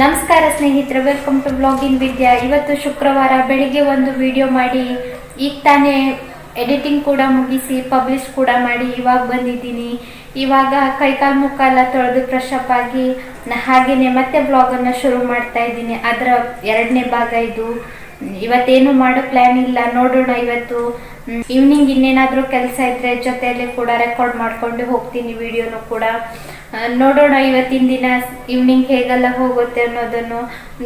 ನಮಸ್ಕಾರ ಸ್ನೇಹಿತರೆ welcome to ಬ್ಲಾಗಿನ್ ವಿದ್ಯಾ ಇವತ್ತು ಶುಕ್ರವಾರ ಬೆಳಿಗ್ಗೆ ಒಂದು ವಿಡಿಯೋ ಮಾಡಿ, ಈಗ ತಾನೇ ಎಡಿಟಿಂಗ್ ಕೂಡ ಮುಗಿಸಿ ಪಬ್ಲಿಷ್ ಕೂಡ ಮಾಡಿ, ಇವಾಗ ಬಂದಿದ್ದೀನಿ. ಇವಾಗ ಕೈಕಾಲು ಮುಖ ಎಲ್ಲ ತೊಳೆದು ಫ್ರೆಶ್ ಅಪ್ ಆಗಿ ಹಾಗೇನೆ ಮತ್ತೆ ಬ್ಲಾಗನ್ನು ಶುರು ಮಾಡ್ತಾ ಇದ್ದೀನಿ. ಅದರ ಎರಡನೇ ಭಾಗ ಇದು. ಇವತ್ತೇನು ಮಾಡೋ ಪ್ಲಾನ್ ಇಲ್ಲ. ನೋಡೋಣ ಇವತ್ತು. ಈವ್ನಿಂಗ್ ಇನ್ನೇನಾದರೂ ಕೆಲಸ ಇದ್ರೆ ಜೊತೆಯಲ್ಲಿ ಕೂಡ ರೆಕಾರ್ಡ್ ಮಾಡ್ಕೊಂಡು ಹೋಗ್ತೀನಿ ವಿಡಿಯೋನು ಕೂಡ. ನೋಡೋಣ ಇವತ್ತಿನ ದಿನ ಈವ್ನಿಂಗ್ ಹೇಗೆಲ್ಲ ಹೋಗುತ್ತೆ ಅನ್ನೋದನ್ನು.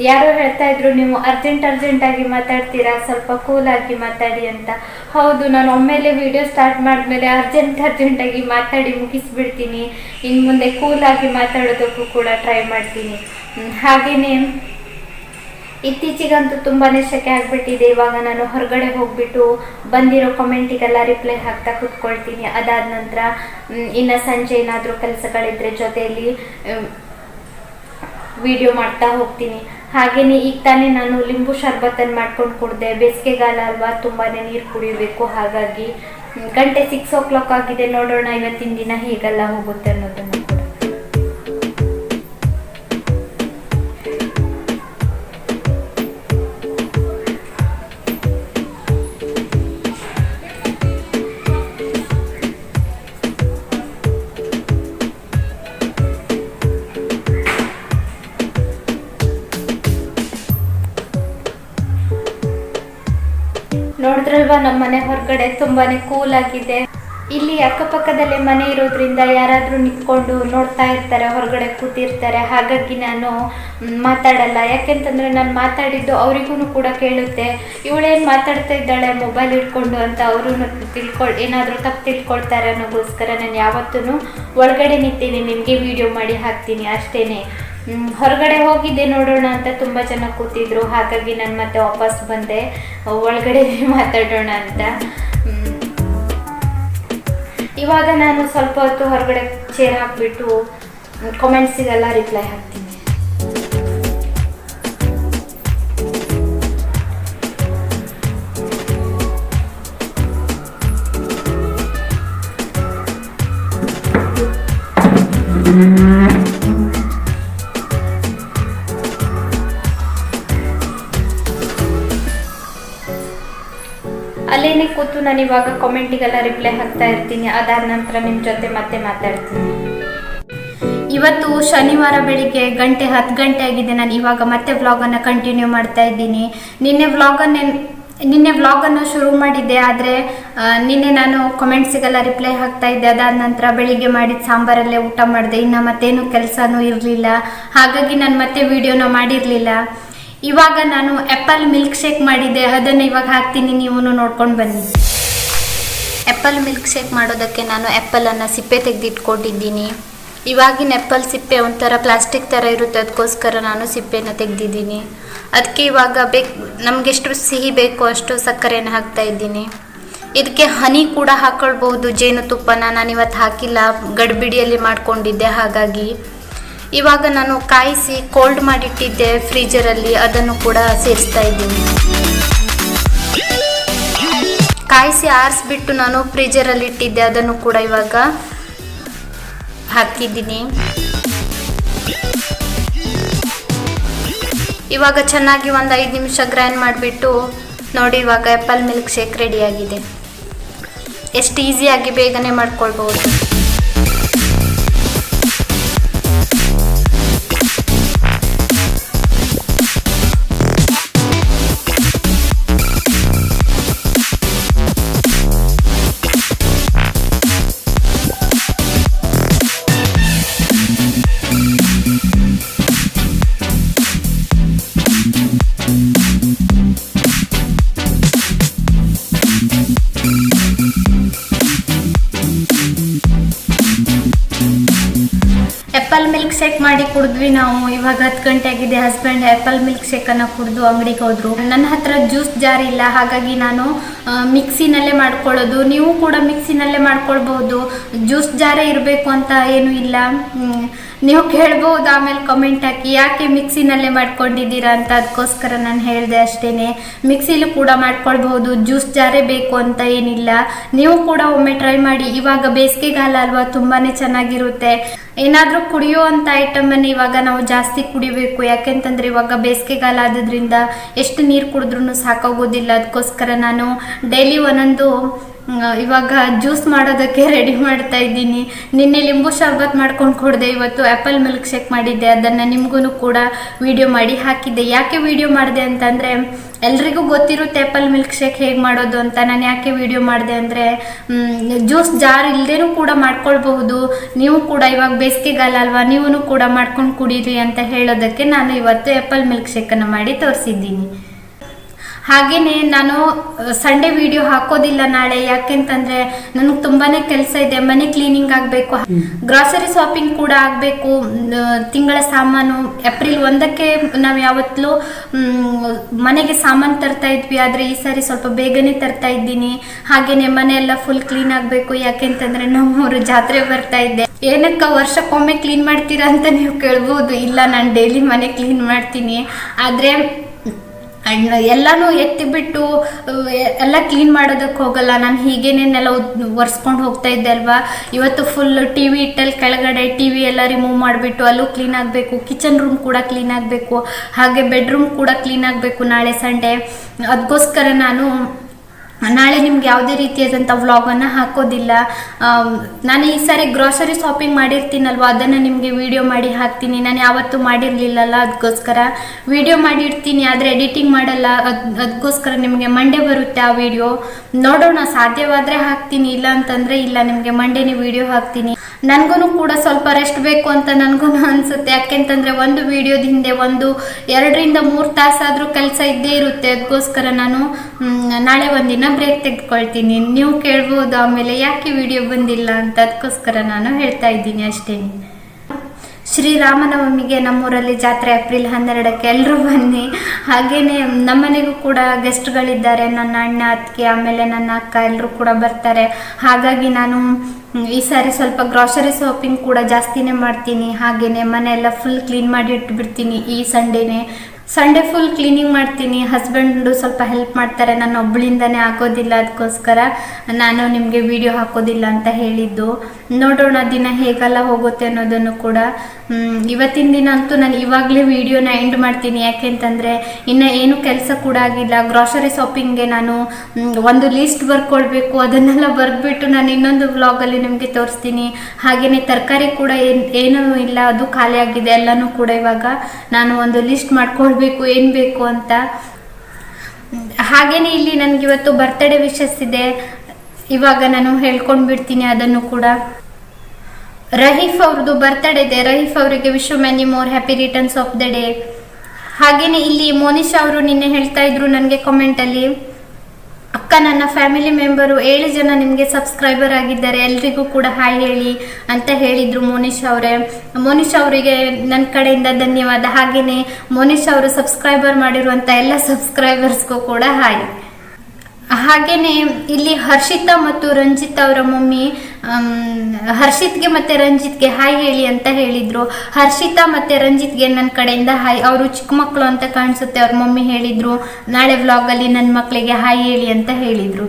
ಯಾರೋ ಹೇಳ್ತಾ ಇದ್ರು, ನೀವು ಅರ್ಜೆಂಟ್ ಅರ್ಜೆಂಟ್ ಆಗಿ ಮಾತಾಡ್ತೀರಾ? ಸ್ವಲ್ಪ ಕೂಲ್ ಆಗಿ ಮಾತಾಡಿ ಅಂತ. ಹೌದು, ನಾನು ಒಮ್ಮೆಲೆ ವಿಡಿಯೋ ಸ್ಟಾರ್ಟ್ ಮಾಡಿದ್ಮೇಲೆ ಅರ್ಜೆಂಟ್ ಅರ್ಜೆಂಟ್ ಆಗಿ ಮಾತಾಡಿ ಮುಗಿಸ್ಬಿಡ್ತೀನಿ. ಇನ್ನು ಮುಂದೆ ಕೂಲ್ ಆಗಿ ಮಾತಾಡೋದಕ್ಕೂ ಕೂಡ ಟ್ರೈ ಮಾಡ್ತೀನಿ. ಹಾಗೆಯೇ ಇತ್ತೀಚೆಗಂತೂ ತುಂಬಾನೇ ಸೆಕೆ ಆಗ್ಬಿಟ್ಟಿದೆ. ಇವಾಗ ನಾನು ಹೊರಗಡೆ ಹೋಗ್ಬಿಟ್ಟು ಬಂದಿರೋ ಕಮೆಂಟಿಗೆಲ್ಲ ರಿಪ್ಲೈ ಹಾಕ್ತಾ ಕುತ್ಕೊಳ್ತೀನಿ. ಅದಾದ ನಂತರ ಇನ್ನು ಸಂಜೆ ಏನಾದರೂ ಕೆಲಸಗಳಿದ್ರೆ ಜೊತೆಯಲ್ಲಿ ವಿಡಿಯೋ ಮಾಡ್ತಾ ಹೋಗ್ತೀನಿ. ಹಾಗೇನೆ ಈಗ ತಾನೇ ನಾನು ಲಿಂಬು ಶರ್ಬತ್ತನ್ನು ಮಾಡ್ಕೊಂಡು ಕುಡ್ದೆ. ಬೇಸಿಗೆಗಾಲ ಅಲ್ವಾ, ತುಂಬಾನೇ ನೀರು ಕುಡಿಯಬೇಕು ಹಾಗಾಗಿ ಗಂಟೆ ಸಿಕ್ಸ್ ಓ ಕ್ಲಾಕ್ ಆಗಿದೆ. ನೋಡೋಣ ಇವತ್ತಿನ ದಿನ ಹೇಗೆಲ್ಲ ಹೋಗುತ್ತೆ ಅನ್ನೋದನ್ನು. ನೋಡಿದ್ರಲ್ವಾ ನಮ್ಮ ಮನೆ ಹೊರಗಡೆ ತುಂಬಾನೇ ಕೂಲ್ ಆಗಿದೆ. ಇಲ್ಲಿ ಅಕ್ಕಪಕ್ಕದಲ್ಲೇ ಮನೆ ಇರೋದ್ರಿಂದ ಯಾರಾದ್ರೂ ನಿಂತ್ಕೊಂಡು ನೋಡ್ತಾ ಇರ್ತಾರೆ, ಹೊರಗಡೆ ಕೂತಿರ್ತಾರೆ. ಹಾಗಾಗಿ ನಾನು ಮಾತಾಡಲ್ಲ. ಯಾಕೆಂತಂದ್ರೆ ನಾನು ಮಾತಾಡಿದ್ದು ಅವರಿಗೂ ಕೂಡ ಕೇಳುತ್ತೆ. ಇವಳೇನು ಮಾತಾಡ್ತಾ ಇದ್ದಾಳೆ ಮೊಬೈಲ್ ಇಟ್ಕೊಂಡು ಅಂತ ಅವರು ತಿಳ್ಕೊಳ್, ಏನಾದರೂ ತಪ್ಪು ತಿಳ್ಕೊಳ್ತಾರೆ ಅನ್ನೋಗೋಸ್ಕರ ನಾನು ಯಾವತ್ತೂ ಒಳಗಡೆ ನಿಂತೀನಿ. ನಿಮಗೆ ವಿಡಿಯೋ ಮಾಡಿ ಹಾಕ್ತೀನಿ ಅಷ್ಟೇನೆ. ಹೊರಗಡೆ ಹೋಗಿದ್ದೆ ನೋಡೋಣ ಅಂತ ತುಂಬ ಜನ ಕೂತಿದ್ರು. ಹಾಗಾಗಿ ನಾನು ಮತ್ತೆ ವಾಪಸ್ ಬಂದೆ. ಒಳಗಡೆ ಮಾತಾಡೋಣ ಅಂತ. ಇವಾಗ ನಾನು ಸ್ವಲ್ಪ ಹೊತ್ತು ಹೊರಗಡೆ ಚೇರ್ ಹಾಕ್ಬಿಟ್ಟು ಕಾಮೆಂಟ್ಸಿಗೆಲ್ಲ ರಿಪ್ಲೈ ಹಾಕ್ತೀನಿ. ಅಲ್ಲೇನೆ ನಾನು ಇವಾಗ ಕಾಮೆಂಟಿಗೆಲ್ಲ ರಿಪ್ಲೈ ಹಾಕ್ತಾ ಇರ್ತೀನಿ. ಅದಾದ ನಂತರ ನಿಮ್ಮ ಜೊತೆ ಮತ್ತೆ ಮಾತಾಡ್ತೀನಿ. ಇವತ್ತು ಶನಿವಾರ ಬೆಳಿಗ್ಗೆ ಗಂಟೆ ಹತ್ತು ಗಂಟೆ ಆಗಿದೆ. ನಾನು ಇವಾಗ ಮತ್ತೆ ವ್ಲಾಗನ್ನು ಕಂಟಿನ್ಯೂ ಮಾಡ್ತಾ ಇದ್ದೀನಿ. ನಿನ್ನೆ ವ್ಲಾಗನ್ನೇ ನಿನ್ನೆ ವ್ಲಾಗನ್ನು ಶುರು ಮಾಡಿದ್ದೆ, ಆದರೆ ನಿನ್ನೆ ನಾನು ಕಮೆಂಟ್ಸಿಗೆಲ್ಲ ರಿಪ್ಲೈ ಹಾಕ್ತಾ ಇದ್ದೆ. ಅದಾದ ನಂತರ ಬೆಳಿಗ್ಗೆ ಮಾಡಿದ ಸಾಂಬಾರಲ್ಲೇ ಊಟ ಮಾಡಿದೆ. ಇನ್ನು ಮತ್ತೇನು ಕೆಲಸನೂ ಇರಲಿಲ್ಲ. ಹಾಗಾಗಿ ನಾನು ಮತ್ತೆ ವಿಡಿಯೋನ ಮಾಡಿರಲಿಲ್ಲ. ಇವಾಗ ನಾನು ಆ್ಯಪಲ್ ಮಿಲ್ಕ್ ಶೇಕ್ ಮಾಡಿದ್ದೆ. ಅದನ್ನು ಇವಾಗ ಹಾಕ್ತೀನಿ. ನೀವು ನೋಡ್ಕೊಂಡು ಬನ್ನಿ. ಆ್ಯಪಲ್ ಮಿಲ್ಕ್ ಶೇಕ್ ಮಾಡೋದಕ್ಕೆ ನಾನು ಆ್ಯಪಲನ್ನು ಸಿಪ್ಪೆ ತೆಗೆದಿಟ್ಕೊಂಡಿದ್ದೀನಿ ಇವಾಗಿನ ಆ್ಯಪಲ್ ಸಿಪ್ಪೆ ಒಂಥರ ಪ್ಲಾಸ್ಟಿಕ್ ಥರ ಇರುತ್ತೆ, ಅದಕ್ಕೋಸ್ಕರ ನಾನು ಸಿಪ್ಪೆನ ತೆಗೆದಿದ್ದೀನಿ. ಅದಕ್ಕೆ ಇವಾಗ ಬೇಕು ನಮಗೆಷ್ಟು ಸಿಹಿ ಬೇಕೋ ಅಷ್ಟು ಸಕ್ಕರೆನ ಹಾಕ್ತಾ ಇದ್ದೀನಿ. ಇದಕ್ಕೆ ಹನಿ ಕೂಡ ಹಾಕೊಳ್ಬಹುದು ಜೇನುತುಪ್ಪನ ನಾನು ಇವತ್ತು ಹಾಕಿಲ್ಲ, ಗಡ್ಬಿಡಿಯಲ್ಲಿ ಮಾಡಿಕೊಂಡಿದ್ದೆ ಹಾಗಾಗಿ. ಇವಾಗ ನಾನು ಕಾಯಿಸಿ ಕೋಲ್ಡ್ ಮಾಡಿಟ್ಟಿದ್ದೆ ಫ್ರೀಜರಲ್ಲಿ ಅದನ್ನು ಕೂಡ ಸೇರಿಸ್ತಾ ಇದ್ದೀನಿ. ಕಾಯಿಸಿ ಆರಿಸ್ಬಿಟ್ಟು ನಾನು ಫ್ರೀಜರಲ್ಲಿ ಇಟ್ಟಿದ್ದೆ ಅದನ್ನು ಕೂಡ ಇವಾಗ ಹಾಕಿದ್ದೀನಿ. ಇವಾಗ ಚೆನ್ನಾಗಿ ಒಂದು ಐದು ನಿಮಿಷ ಗ್ರೈಂಡ್ ಮಾಡಿಬಿಟ್ಟು ನೋಡಿ ಇವಾಗ ಆ್ಯಪಲ್ ಮಿಲ್ಕ್ ಶೇಕ್ ರೆಡಿಯಾಗಿದೆ ಎಷ್ಟು ಈಸಿಯಾಗಿ ಬೇಗನೆ ಮಾಡ್ಕೊಳ್ಬೋದು ಆ್ಯಪಲ್ ಮಿಲ್ಕ್ ಶೇಕ್ ಮಾಡಿ ಕುಡಿದ್ವಿ ನಾವು. ಇವಾಗ ಹತ್ತು ಗಂಟೆ ಆಗಿದೆ ಹಸ್ಬೆಂಡ್ ಆ್ಯಪಲ್ ಮಿಲ್ಕ್ ಶೇಕನ್ನು ಕುಡಿದು ಅಂಗಡಿಗೆ ಹೋದ್ರು. ನನ್ನ ಹತ್ರ ಜ್ಯೂಸ್ ಜಾರಿ ಇಲ್ಲ, ಹಾಗಾಗಿ ನಾನು ಮಿಕ್ಸಿನಲ್ಲೇ ಮಾಡ್ಕೊಳ್ಳೋದು. ನೀವು ಕೂಡ ಮಿಕ್ಸಿನಲ್ಲೇ ಮಾಡ್ಕೊಳ್ಬಹುದು ಜ್ಯೂಸ್ ಜಾರೇ ಇರಬೇಕು ಅಂತ ಏನು ಇಲ್ಲ. ನೀವು ಕೇಳ್ಬೋದು, ಆಮೇಲೆ ಕಮೆಂಟ್ ಹಾಕಿ. ಯಾಕೆ ಮಿಕ್ಸಿನಲ್ಲೇ ಮಾಡ್ಕೊಂಡಿದ್ದೀರಾ ಅಂತ ಅದಕ್ಕೋಸ್ಕರ ನಾನು ಹೇಳಿದೆ ಅಷ್ಟೇ ಮಿಕ್ಸಿಲೂ ಕೂಡ ಮಾಡ್ಕೊಳ್ಬಹುದು ಜ್ಯೂಸ್ ಜಾರೇ ಬೇಕು ಅಂತ ಏನಿಲ್ಲ. ನೀವು ಕೂಡ ಒಮ್ಮೆ ಟ್ರೈ ಮಾಡಿ. ಇವಾಗ ಬೇಸಿಗೆಗಾಲ ಅಲ್ವಾ, ತುಂಬಾನೇ ಚೆನ್ನಾಗಿರುತ್ತೆ. ಏನಾದರೂ ಕುಡಿಯುವಂಥ ಐಟಮನ್ನು ಇವಾಗ ನಾವು ಜಾಸ್ತಿ ಕುಡಿಬೇಕು. ಯಾಕೆಂತಂದರೆ ಇವಾಗ ಬೇಸಿಗೆಗಾಲ ಆದ್ರಿಂದ ಎಷ್ಟು ನೀರು ಕುಡಿದ್ರೂ ಸಾಕಾಗೋದಿಲ್ಲ. ಅದಕ್ಕೋಸ್ಕರ ನಾನು ಡೈಲಿ ಒಂದೊಂದು ಇವಾಗ ಜ್ಯೂಸ್ ಮಾಡೋದಕ್ಕೆ ರೆಡಿ ಮಾಡ್ತಾ ಇದ್ದೀನಿ. ನಿನ್ನೆ ಲಿಂಬು ಶರ್ಬತ್ ಮಾಡ್ಕೊಂಡು ಕೊಡಿದೆ, ಇವತ್ತು ಆ್ಯಪಲ್ ಮಿಲ್ಕ್ ಶೇಕ್ ಮಾಡಿದ್ದೆ. ಅದನ್ನು ನಿಮಗೂ ಕೂಡ ವಿಡಿಯೋ ಮಾಡಿ ಹಾಕಿದ್ದೆ. ಯಾಕೆ ವಿಡಿಯೋ ಮಾಡಿದೆ ಅಂತಂದರೆ, ಎಲ್ರಿಗೂ ಗೊತ್ತಿರುತ್ತೆ ಆ್ಯಪಲ್ ಮಿಲ್ಕ್ ಶೇಕ್ ಹೇಗೆ ಮಾಡೋದು ಅಂತ. ನಾನು ಯಾಕೆ ವಿಡಿಯೋ ಮಾಡಿದೆ ಅಂದರೆ ಜ್ಯೂಸ್ ಜಾರ್ ಇಲ್ಲದೇನೂ ಕೂಡ ಮಾಡ್ಕೊಳ್ಬಹುದು. ನೀವು ಕೂಡ ಇವಾಗ ಬೇಸಿಗೆಗಾಲ ಅಲ್ವಾ ನೀವು ಕೂಡ ಮಾಡ್ಕೊಂಡು ಕುಡೀರಿ ಅಂತ ಹೇಳೋದಕ್ಕೆ ನಾನು ಇವತ್ತು ಆ್ಯಪಲ್ ಮಿಲ್ಕ್ ಶೇಕನ್ನು ಮಾಡಿ ತೋರಿಸಿದ್ದೀನಿ. ಹಾಗೇನೆ ನಾನು ಸಂಡೇ ವಿಡಿಯೋ ಹಾಕೋದಿಲ್ಲ ನಾಳೆ. ಯಾಕೆಂತಂದ್ರೆ ನನಗೆ ತುಂಬಾನೇ ಕೆಲಸ ಇದೆ. ಮನೆ ಕ್ಲೀನಿಂಗ್ ಆಗಬೇಕು. ಗ್ರಾಸರಿ ಶಾಪಿಂಗ್ ಕೂಡ ಆಗಬೇಕು. ತಿಂಗಳ ಸಾಮಾನು ಏಪ್ರಿಲ್ ಒಂದಕ್ಕೆ ನಾವು ಯಾವತ್ತೂ ಮನೆಗೆ ಸಾಮಾನು ತರ್ತಾ ಇದ್ವಿ. ಆದ್ರೆ ಈ ಸಾರಿ ಸ್ವಲ್ಪ ಬೇಗನೆ ತರ್ತಾ ಇದ್ದೀನಿ. ಹಾಗೇನೆ ಮನೆ ಎಲ್ಲ ಫುಲ್ ಕ್ಲೀನ್ ಆಗಬೇಕು. ಯಾಕೆಂತಂದ್ರೆ ನಮ್ಮೂರು ಜಾತ್ರೆ ಬರ್ತಾ ಇದ್ದೆ ಏನಕ್ಕ ವರ್ಷಕ್ಕೊಮ್ಮೆ ಕ್ಲೀನ್ ಮಾಡ್ತೀರಾ ಅಂತ ನೀವು ಕೇಳ್ಬೋದು. ಇಲ್ಲ ನಾನು ಡೈಲಿ ಮನೆ ಕ್ಲೀನ್ ಮಾಡ್ತೀನಿ. ಆದರೆ ಅಂಡ್ ಎಲ್ಲಾನು ಎತ್ತಿ ಬಿಟ್ಟು ಎಲ್ಲ ಕ್ಲೀನ್ ಮಾಡೋದಕ್ಕೆ ಹೋಗಲ್ಲ. ನಾನು ಹೀಗೇನೇನೆಲ್ಲ ಒರೆಸ್ಕೊಂಡು ಹೋಗ್ತಾ ಇದ್ದೆ ಅಲ್ವಾ? ಇವತ್ತು ಫುಲ್ ಟಿ ವಿ ಇಟ್ಟಲ್ಲಿ ಕೆಳಗಡೆ ಟಿ ವಿ ಎಲ್ಲ ರಿಮೂವ್ ಮಾಡಿಬಿಟ್ಟು ಅಲ್ಲೂ ಕ್ಲೀನ್ ಆಗಬೇಕು. ಕಿಚನ್ ರೂಮ್ ಕೂಡ ಕ್ಲೀನ್ ಆಗಬೇಕು. ಹಾಗೆ ಬೆಡ್ರೂಮ್ ಕೂಡ ಕ್ಲೀನ್ ಆಗಬೇಕು ನಾಳೆ ಸಂಡೇ. ಅದಕ್ಕೋಸ್ಕರ ನಾನು ನಾಳೆ ನಿಮ್ಗೆ ಯಾವುದೇ ರೀತಿಯಾದಂಥ ವ್ಲಾಗನ್ನು ಹಾಕೋದಿಲ್ಲ. ನಾನು ಈ ಸಾರಿ ಗ್ರಾಸರಿ ಶಾಪಿಂಗ್ ಮಾಡಿರ್ತೀನಲ್ವ, ಅದನ್ನು ನಿಮಗೆ ವಿಡಿಯೋ ಮಾಡಿ ಹಾಕ್ತೀನಿ. ನಾನು ಯಾವತ್ತೂ ಮಾಡಿರಲಿಲ್ಲಲ್ಲ ಅದಕ್ಕೋಸ್ಕರ ವಿಡಿಯೋ ಮಾಡಿರ್ತೀನಿ, ಆದರೆ ಎಡಿಟಿಂಗ್ ಮಾಡಲ್ಲ. ಅದು ಅದಕ್ಕೋಸ್ಕರ ನಿಮಗೆ ಮಂಡೇ ಬರುತ್ತೆ ಆ ವಿಡಿಯೋ ನೋಡೋಣ, ಸಾಧ್ಯವಾದರೆ ಹಾಕ್ತೀನಿ, ಇಲ್ಲ ಅಂತಂದರೆ ಇಲ್ಲ, ನಿಮಗೆ ಮಂಡೇನೇ ವಿಡಿಯೋ ಹಾಕ್ತೀನಿ. ನನಗೂ ಕೂಡ ಸ್ವಲ್ಪ ರೆಸ್ಟ್ ಬೇಕು ಅಂತ ನನಗೂ ಅನಿಸುತ್ತೆ. ಯಾಕೆಂತಂದರೆ ಒಂದು ವಿಡಿಯೋದ ಹಿಂದೆ ಒಂದು ಎರಡರಿಂದ ಮೂರು ತಾಸಾದರೂ ಕೆಲಸ ಇದ್ದೇ ಇರುತ್ತೆ. ಅದಕ್ಕೋಸ್ಕರ ನಾನು ನಾಳೆ ಒಂದಿನ ಬ್ರೇಕ್ ತೆಗೆದುಕೊಳ್ತೀನಿ. ನೀವು ಕೇಳ್ಬೋದು ಆಮೇಲೆ ಯಾಕೆ ವಿಡಿಯೋ ಬಂದಿಲ್ಲ ಅಂತ ಅದಕ್ಕೋಸ್ಕರ ನಾನು ಹೇಳ್ತಾ ಇದ್ದೀನಿ ಅಷ್ಟೇ. ಶ್ರೀರಾಮನವಮಿಗೆ ನಮ್ಮೂರಲ್ಲಿ ಜಾತ್ರೆ ಏಪ್ರಿಲ್ ಹನ್ನೆರಡಕ್ಕೆ ಎಲ್ಲರೂ ಬನ್ನಿ. ಹಾಗೇನೆ ನಮ್ಮನೆಗೂ ಕೂಡ ಗೆಸ್ಟ್ಗಳಿದ್ದಾರೆ ನನ್ನ ಅಣ್ಣ, ಅತ್ತಿಗೆ, ಆಮೇಲೆ ನನ್ನ ಅಕ್ಕ ಎಲ್ಲರೂ ಕೂಡ ಬರ್ತಾರೆ. ಹಾಗಾಗಿ ನಾನು ಈ ಸಾರಿ ಸ್ವಲ್ಪ ಗ್ರಾಸರಿ ಶಾಪಿಂಗ್ ಕೂಡ ಜಾಸ್ತಿನೇ ಮಾಡ್ತೀನಿ. ಹಾಗೇನೆ ಮನೆ ಎಲ್ಲ ಫುಲ್ ಕ್ಲೀನ್ ಮಾಡಿ ಇಟ್ಬಿಡ್ತೀನಿ ಈ ಸಂಡೇನೆ ಸಂಡೇ ಫುಲ್ ಕ್ಲೀನಿಂಗ್ ಮಾಡ್ತೀನಿ. ಹಸ್ಬೆಂಡು ಸ್ವಲ್ಪ ಹೆಲ್ಪ್ ಮಾಡ್ತಾರೆ. ನಾನು ಒಬ್ಬಳಿಂದನೇ ಆಗೋದಿಲ್ಲ ಅದಕ್ಕೋಸ್ಕರ ನಾನು ನಿಮಗೆ ವಿಡಿಯೋ ಹಾಕೋದಿಲ್ಲ ಅಂತ ಹೇಳಿದ್ದು. ನೋಡೋಣ, ದಿನ ಹೇಗೆಲ್ಲ ಹೋಗುತ್ತೆ ಅನ್ನೋದನ್ನು ಕೂಡ. ಇವತ್ತಿನ ದಿನ ಅಂತೂ ನಾನು ಇವಾಗಲೇ ವಿಡಿಯೋನ ಎಂಡ್ ಮಾಡ್ತೀನಿ. ಯಾಕೆಂತಂದರೆ ಇನ್ನು ಏನು ಕೆಲಸ ಕೂಡ ಆಗಿಲ್ಲ. ಗ್ರಾಸರಿ ಶಾಪಿಂಗ್ಗೆ ನಾನು ಒಂದು ಲೀಸ್ಟ್ ಬರ್ಕೊಳ್ಬೇಕು ಅದನ್ನೆಲ್ಲ ಬರೆದ್ಬಿಟ್ಟು ನಾನು ಇನ್ನೊಂದು ವ್ಲಾಗಲ್ಲಿ ನಿಮಗೆ ತೋರಿಸ್ತೀನಿ. ಹಾಗೆಯೇ ತರಕಾರಿ ಕೂಡ ಏನು, ಏನೂ ಇಲ್ಲ. ಅದು ಖಾಲಿ ಆಗಿದೆ. ಎಲ್ಲನೂ ಕೂಡ ಇವಾಗ ನಾನು ಒಂದು ಲಿಸ್ಟ್ ಮಾಡ್ಕೊಳ್ಬೇಕು ಏನು ಬೇಕು ಅಂತ. ಹಾಗೇನೆ ಇಲ್ಲಿ ನನಗೆ ಇವತ್ತು ಬರ್ತ್ಡೇ ವಿಶಸ್ ಇದೆ. ಇವಾಗ ನಾನು ಹೇಳ್ಕೊಂಡು ಬಿಡ್ತೀನಿ ಅದನ್ನು ಕೂಡ. ರಹೀಫ್ ಅವ್ರದ್ದು ಬರ್ತ್ಡೇ ಇದೆ. ರಹೀಫ್ ಅವರಿಗೆ wish many more happy returns of the day ಹಾಗೇನೆ ಇಲ್ಲಿ ಮೋನಿಶಾ ಅವರು ನಿನ್ನೆ ಹೇಳ್ತಾ ಇದ್ರು ನನಗೆ ಕಾಮೆಂಟಲ್ಲಿ ಅಕ್ಕ, ನನ್ನ ಫ್ಯಾಮಿಲಿ ಮೆಂಬರು ಏಳು ಜನ ನಿಮಗೆ ಸಬ್ಸ್ಕ್ರೈಬರ್ ಆಗಿದ್ದಾರೆ. ಎಲ್ರಿಗೂ ಕೂಡ ಹಾಯ್ ಹೇಳಿ ಅಂತ ಹೇಳಿದ್ರು ಮೋನಿಶ್ ಅವರೇ. ಮೋನಿಶ್ ಅವರಿಗೆ ನನ್ನ ಕಡೆಯಿಂದ ಧನ್ಯವಾದ. ಹಾಗೆಯೇ ಮೋನಿಶ್ ಅವರು ಸಬ್ಸ್ಕ್ರೈಬರ್ ಮಾಡಿರುವಂಥ ಎಲ್ಲ ಸಬ್ಸ್ಕ್ರೈಬರ್ಸ್ಗೂ ಕೂಡ ಹಾಯ್ ಹಾಗೇನೆ ಇಲ್ಲಿ ಹರ್ಷಿತಾ ಮತ್ತು ರಂಜಿತ್ ಅವರ ಮಮ್ಮಿ ಹರ್ಷಿತ್ಗೆ ಮತ್ತೆ ರಂಜಿತ್ಗೆ ಹಾಯ್ ಹೇಳಿ ಅಂತ ಹೇಳಿದ್ರು. ಹರ್ಷಿತಾ ಮತ್ತೆ ರಂಜಿತ್ಗೆ ನನ್ನ ಕಡೆಯಿಂದ ಹಾಯ್ ಅವರು ಚಿಕ್ಕ ಮಕ್ಕಳು ಅಂತ ಕಾಣಿಸುತ್ತೆ, ಅವ್ರ ಮಮ್ಮಿ ಹೇಳಿದ್ರು. ನಾಳೆ ವ್ಲಾಗಲ್ಲಿ ನನ್ನ ಮಕ್ಕಳಿಗೆ ಹಾಯ್ ಹೇಳಿ ಅಂತ ಹೇಳಿದ್ರು.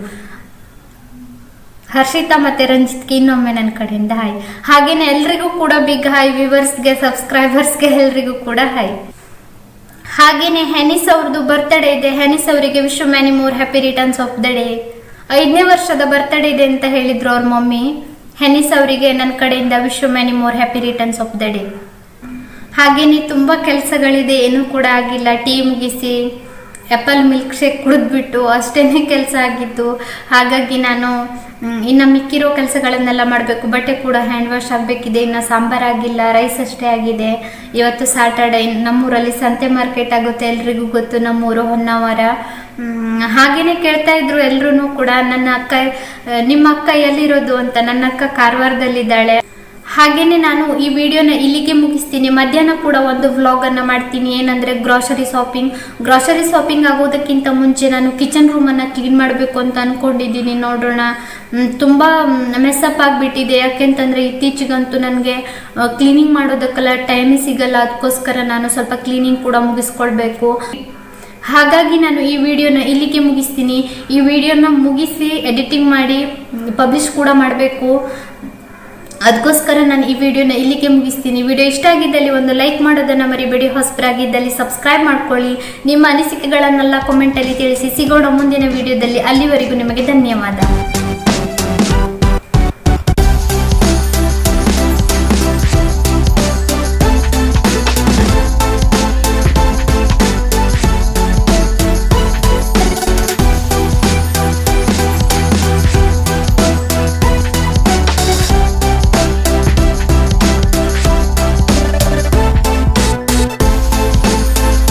ಹರ್ಷಿತಾ ಮತ್ತೆ ರಂಜಿತ್ಗೆ ಇನ್ನೊಮ್ಮೆ ನನ್ನ ಕಡೆಯಿಂದ ಹಾಯ್ ಹಾಗೇನೆ ಎಲ್ರಿಗೂ ಕೂಡ ಬಿಗ್ ಹಾಯ್ ವ್ಯೂವರ್ಸ್ಗೆ ಸಬ್ಸ್ಕ್ರೈಬರ್ಸ್ಗೆ ಎಲ್ರಿಗೂ ಕೂಡ ಹಾಯ್ ಹಾಗೇನೆ ಹೆನಿಸ್ ಅವ್ರದ್ದು ಬರ್ತ್ಡೇ ಇದೆ. ಹೆನಿಸ್ ಅವರಿಗೆ wish you many more happy returns of the day ಐದನೇ ವರ್ಷದ ಬರ್ತ್ಡೇ ಇದೆ ಅಂತ ಹೇಳಿದ್ರು ಅವ್ರ ಮಮ್ಮಿ. ಹೆನಿಸ್ ಅವರಿಗೆ ನನ್ನ ಕಡೆಯಿಂದ wish you many more happy returns of the day ಹಾಗೇನೆ ತುಂಬ ಕೆಲಸಗಳಿದೆ. ಏನೂ ಕೂಡ ಆಗಿಲ್ಲ. ಟೀ ಮುಗಿಸಿ ಆ್ಯಪಲ್ ಮಿಲ್ಕ್ ಶೇಕ್ ಕುಡಿದ್ಬಿಟ್ಟು ಅಷ್ಟೇ ಕೆಲಸ ಆಗಿತ್ತು ಹಾಗಾಗಿ ನಾನು ಇನ್ನು ಮಿಕ್ಕಿರೋ ಕೆಲಸಗಳನ್ನೆಲ್ಲ ಮಾಡಬೇಕು. ಬಟ್ಟೆ ಕೂಡ ಹ್ಯಾಂಡ್ ವಾಶ್ ಆಗಬೇಕಿದೆ. ಇನ್ನು ಸಾಂಬಾರ್ ಆಗಿಲ್ಲ ರೈಸ್ ಅಷ್ಟೇ ಆಗಿದೆ. ಇವತ್ತು ಸ್ಯಾಟರ್ಡೆ ನಮ್ಮೂರಲ್ಲಿ ಸಂತೆ ಮಾರ್ಕೆಟ್ ಆಗುತ್ತೆ. ಎಲ್ರಿಗೂ ಗೊತ್ತು ನಮ್ಮೂರು ಹೊನ್ನಾವರ. ಹಾಗೇನೆ ಕೇಳ್ತಾ ಇದ್ರು ಎಲ್ರೂ ಕೂಡ. ನನ್ನ ಅಕ್ಕ, ನಿಮ್ಮ ಅಕ್ಕ ಎಲ್ಲಿರೋದು ಅಂತ? ನನ್ನ ಅಕ್ಕ ಕಾರವಾರದಲ್ಲಿದ್ದಾಳೆ. ಹಾಗೇನೆ ನಾನು ಈ ವಿಡಿಯೋನ ಇಲ್ಲಿಗೆ ಮುಗಿಸ್ತೀನಿ. ಮಧ್ಯಾಹ್ನ ಕೂಡ ಒಂದು ವ್ಲಾಗ್ ಅನ್ನ ಮಾಡ್ತೀನಿ. ಏನಂದ್ರೆ ಗ್ರಾಸರಿ ಶಾಪಿಂಗ್ ಗ್ರಾಸರಿ ಶಾಪಿಂಗ್ ಆಗೋದಕ್ಕಿಂತ ಮುಂಚೆ ನಾನು ಕಿಚನ್ ರೂಮ್ ಅನ್ನ ಕ್ಲೀನ್ ಮಾಡಬೇಕು ಅಂತ ಅನ್ಕೊಂಡಿದ್ದೀನಿ. ನೋಡೋಣ. ತುಂಬಾ ಮೆಸ್ಸಪ್ ಆಗಿಬಿಟ್ಟಿದೆ. ಯಾಕೆಂತಂದರೆ ಇತ್ತೀಚೆಗಂತೂ ನನಗೆ ಕ್ಲೀನಿಂಗ್ ಮಾಡೋದಕ್ಕೆಲ್ಲ ಟೈಮೇ ಸಿಗಲ್ಲ. ಅದಕ್ಕೋಸ್ಕರ ನಾನು ಸ್ವಲ್ಪ ಕ್ಲೀನಿಂಗ್ ಕೂಡ ಮುಗಿಸ್ಕೊಳ್ಬೇಕು. ಹಾಗಾಗಿ ನಾನು ಈ ವಿಡಿಯೋನ ಇಲ್ಲಿಗೆ ಮುಗಿಸ್ತೀನಿ. ಈ ವಿಡಿಯೋನ ಮುಗಿಸಿ ಎಡಿಟಿಂಗ್ ಮಾಡಿ ಪಬ್ಲಿಷ್ ಕೂಡ ಮಾಡಬೇಕು. ಅದಕ್ಕೋಸ್ಕರ ನಾನು ಈ ವಿಡಿಯೋನ ಇಲ್ಲಿಗೆ ಮುಗಿಸ್ತೀನಿ. ವಿಡಿಯೋ ಇಷ್ಟ ಆಗಿದ್ದಲ್ಲಿ ಒಂದು ಲೈಕ್ ಮಾಡೋದನ್ನ ಮರಿಬೇಡಿ. ಹೊಸಬರಾಗಿದ್ದಲ್ಲಿ ಸಬ್ಸ್ಕ್ರೈಬ್ ಮಾಡ್ಕೊಳ್ಳಿ. ನಿಮ್ಮ ಅನಿಸಿಕೆಗಳನ್ನೆಲ್ಲ ಕಾಮೆಂಟಲ್ಲಿ ತಿಳಿಸಿ. ಸಿಗೋಣ ಮುಂದಿನ ವಿಡಿಯೋದಲ್ಲಿ. ಅಲ್ಲಿವರೆಗೂ ನಿಮಗೆ ಧನ್ಯವಾದ.